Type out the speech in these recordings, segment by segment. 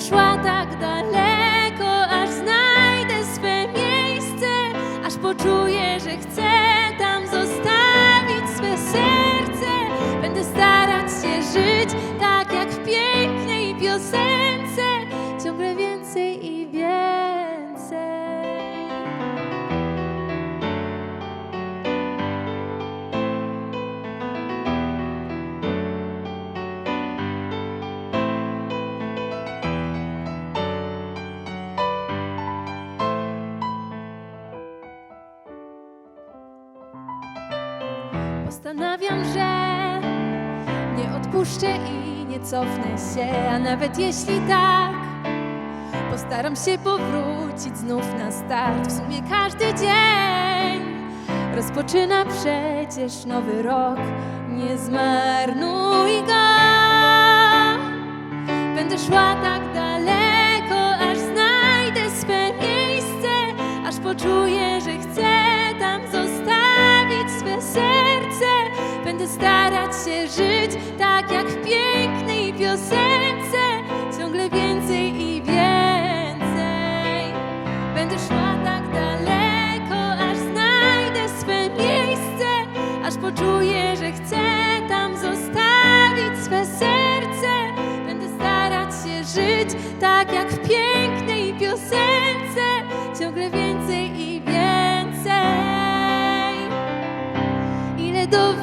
Będę szła tak daleko, aż znajdę swe miejsce, aż poczuję, że chcę tam zostawić swe serce. Będę starać się żyć tak jak w pięknej piosence, Postanawiam, że nie odpuszczę i nie cofnę się, a nawet jeśli tak, postaram się powrócić znów na start. W sumie każdy dzień rozpoczyna przecież nowy rok. Nie zmarnuj go. Starać się żyć tak jak w pięknej piosence, ciągle więcej i więcej. Będę szła tak daleko, aż znajdę swe miejsce, aż poczuję, że chcę tam zostawić swe serce. Będę starać się żyć tak jak w pięknej piosence, ciągle więcej i więcej. Ile do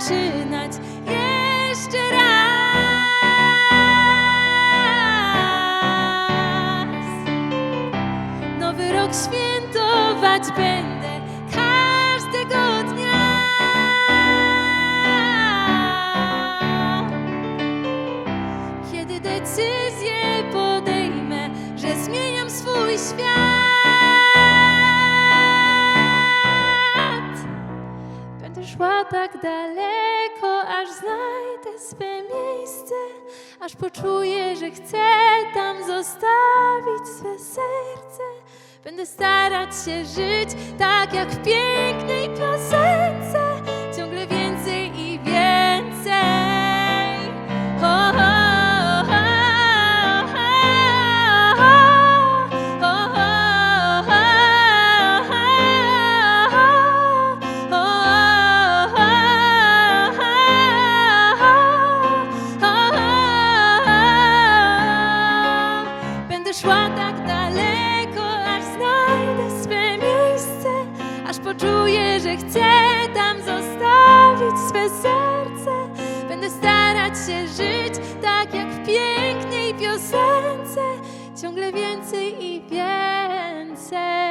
zaczynać jeszcze raz. Nowy rok świętować będę każdego dnia. Kiedy decyzję podejmę, że zmieniam swój świat, tak daleko, aż znajdę swe miejsce, aż poczuję, że chcę tam zostawić swe serce. Będę starać się żyć tak jak w pięknej piosence, szła tak daleko, aż znajdę swe miejsce, aż poczuję, że chcę tam zostawić swe serce. Będę starać się żyć tak jak w pięknej piosence, ciągle więcej i więcej.